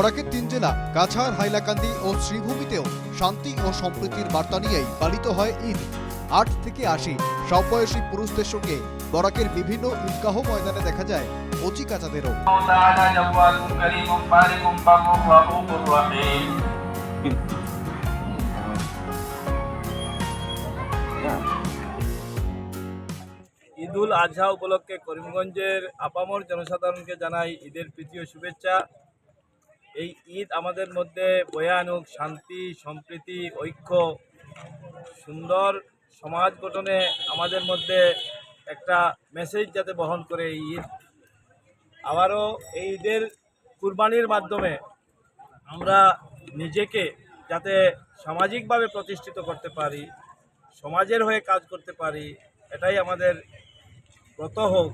বরাকের তিন জেলা, কাছাড়, হাইলাকান্দি ও শ্রীভূমিতেও শান্তি ও সম্প্রীতির বার্তা নিয়েই পালিত হয় ঈদ। আট থেকে আশি সব বয়সী পুরুষদের সঙ্গে বরাকের বিভিন্ন ঈদগাহ ময়দানে দেখা যায় কচি কাচাদেরও। ঈদুল আজহা উপলক্ষে করিমগঞ্জের আপামর জনসাধারণকে জানাই ঈদের প্রীতীয় শুভেচ্ছা। এই ঈদ আমাদের মধ্যে বয়ে আনুক শান্তি, সম্প্রীতি, ঐক্য, সুন্দর সমাজ গঠনে আমাদের মধ্যে একটা মেসেজ যাতে বহন করে এই ঈদ। আবারও এই ঈদের কুরবানির মাধ্যমে আমরা নিজেকে যাতে সামাজিকভাবে প্রতিষ্ঠিত করতে পারি, সমাজের হয়ে কাজ করতে পারি, এটাই আমাদের ব্রত হোক।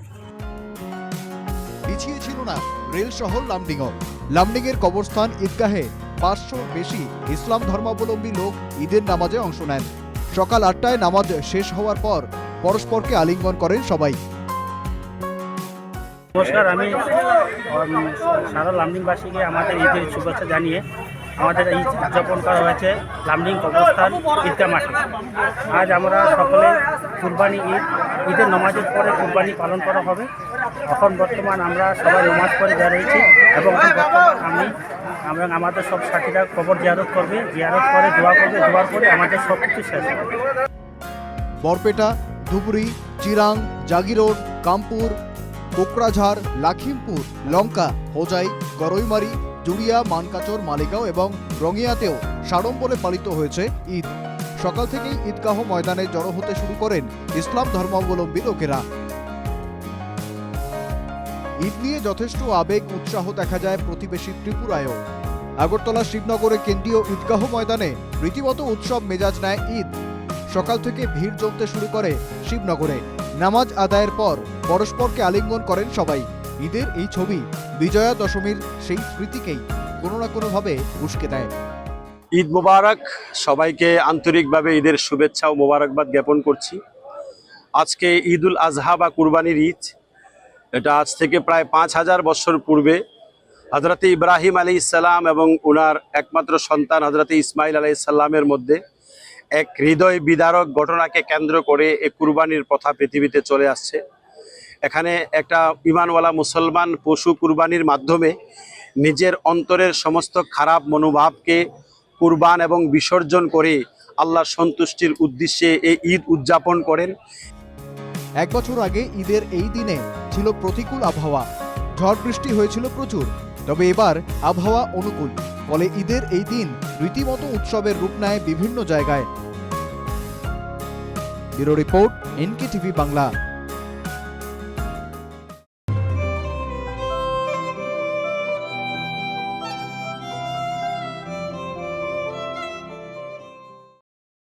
পিছিয়ে ছিল না রেল শহর লামডিংও। লামডিংয়ের কবরস্থান ঈদগাহে পাঁচশো বেশি ইসলাম ধর্মাবলম্বী লোক ঈদের নামাজে অংশ নেন। সকাল আটটায় নামাজ শেষ হওয়ার পর পরস্পরকে আলিঙ্গন করেন সবাই। নমস্কার, আমি সারা লামডিংবাসীকে আমাদের ঈদের শুভেচ্ছা জানিয়ে আমাদের ঈদ উদযাপন করা হয়েছে লামডিং কবরস্থান ঈদগাহ মাঠে। আজ আমরা সকলে কুরবানি ঈদ, ঈদের নমাজের পরে কুরবানি পালন করা হবে। এখন বর্তমান আমরা সবাই নমাজ পড়ে দাঁড়িয়েছি এবং বর্তমান আমি আমরা আমাদের সব সাথীরা কবর জিয়ারত করবে, জিয়ারত করে, দোয়া করবে, দোয়ার পরে আমাদের সব কিছু শেষ বরপেটা, ধুবড়ি, চিরাং, জাগিরোড, কামপুর কোকরাঝাড় লাখিমপুর, লঙ্কা, হোজাই গরইমারি জুড়িয়া, মানকাচর, মালিগাঁও এবং রঙিয়াতেও সাড়ম্বরে পালিত হয়েছে ঈদ। সকাল থেকেই ঈদগাহ ময়দানে জড়ো হতে শুরু করেন ইসলাম ধর্মাবলম্বী লোকেরা। ঈদ নিয়ে যথেষ্ট আবেগ, উৎসাহ দেখা যায় প্রতিবেশী ত্রিপুরায়ও। আগরতলা শিবনগরে কেন্দ্রীয় ঈদগাহ ময়দানে রীতিমতো উৎসব মেজাজ নেয় ঈদ। সকাল থেকে ভিড় জমতে শুরু করে শিবনগরে। নামাজ আদায়ের পর পরস্পরকে আলিঙ্গন করেন সবাই। ঈদের এই ছবি বিজয়া দশমীর সেই স্মৃতিকেই কোনো না কোনোভাবে উস্কে দেয়। ঈদ মোবারক, সবাইকে আন্তরিকভাবে ঈদের শুভেচ্ছা ও মোবারকবাদ জ্ঞাপন করছি। আজকে ঈদুল আজহা বা কুরবানির ঈদ এটা আজ থেকে প্রায় পাঁচ হাজার বছর পূর্বে হজরতে ইব্রাহিম আলী ইসাল্লাম এবং ওনার একমাত্র সন্তান হজরতে ইসমাইল আলী ইসাল্লামের মধ্যে এক হৃদয় বিদারক ঘটনাকে কেন্দ্র করে এই কুরবানির প্রথা পৃথিবীতে চলে আসছে। এখানে একটা ইমানওয়ালা মুসলমান পশু কুরবানির মাধ্যমে নিজের অন্তরের সমস্ত খারাপ মনোভাবকে কুরবান এবং বিসর্জন করে আল্লাহ সন্তুষ্টির উদ্দেশ্যে এই ঈদ উদযাপন করেন। এক বছর আগে ঈদের এই দিনে ছিল প্রতিকূল আবহাওয়া। ঝড় বৃষ্টি হয়েছিল প্রচুর, তবে এবার আবহাওয়া অনুকূল, ফলে ঈদের এই দিন রীতিমতো উৎসবের রূপ নেয় বিভিন্ন জায়গায়। Bureau report NK TV Bangla.